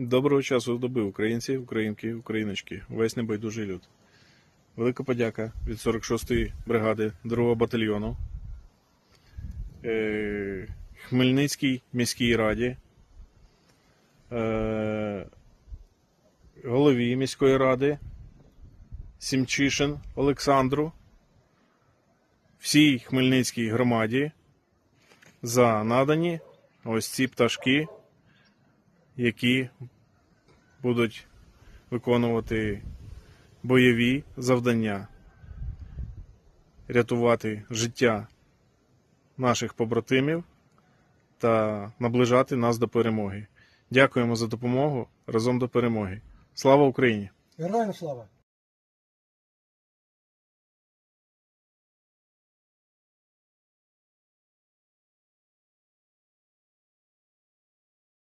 Доброго часу доби, українці, українки, україночки, весь небайдужий люд. Велика подяка від 46-ї бригади 2-го батальйону, е, Хмельницькій міській раді, е, голові міської ради, Сімчишин Олександру, всій Хмельницькій громаді за надані ось ці пташки які будуть виконувати бойові завдання, рятувати життя наших побратимів та наближати нас до перемоги. Дякуємо за допомогу разом до перемоги. Слава Україні! Героям слава!